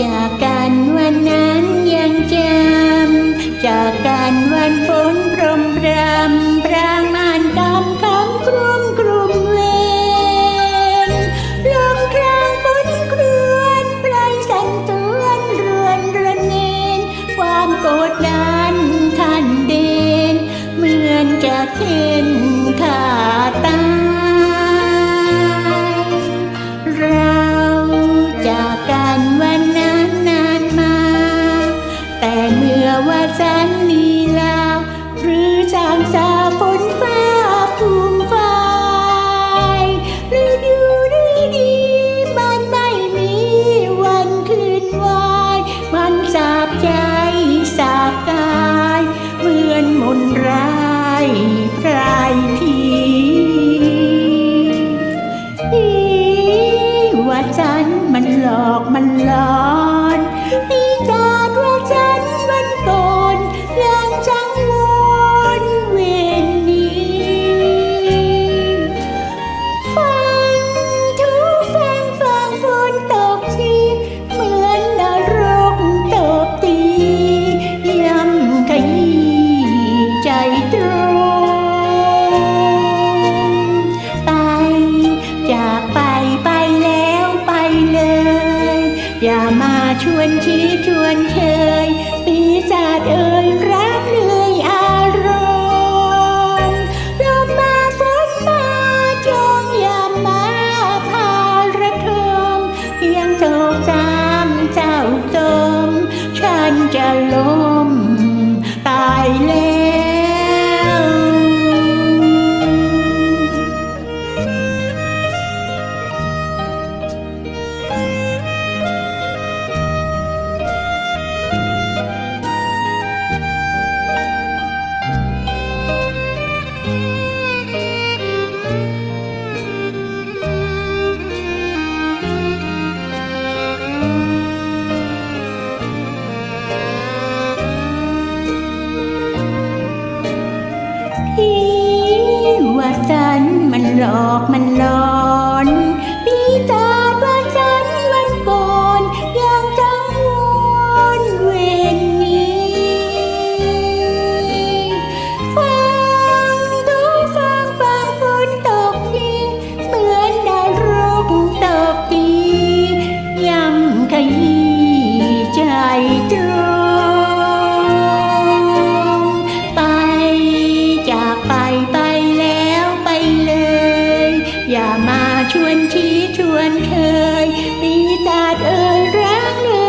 จากกันวันนั้นยังจำจากกันวันฝนพรมรำพรางมานกำคำกรุมกรุมเวนลมครางฝนครวนไพรสั่นเตือนเรือนเรนเนนความโกรธนั้นท่านเด่นเหมือนจะเข็น ชวนชี้ชวนเชยปีศาจเอ่ยรักเลยอารมณ์ลมมาฝนมาจงอย่ามาพาระทมเพียงโศกจำเจ้าจมฉันจะลง พี่ว่าฉันมันหลอกมัน ชวนชี้ชวนเคยปีตาเอ่ยรักเลย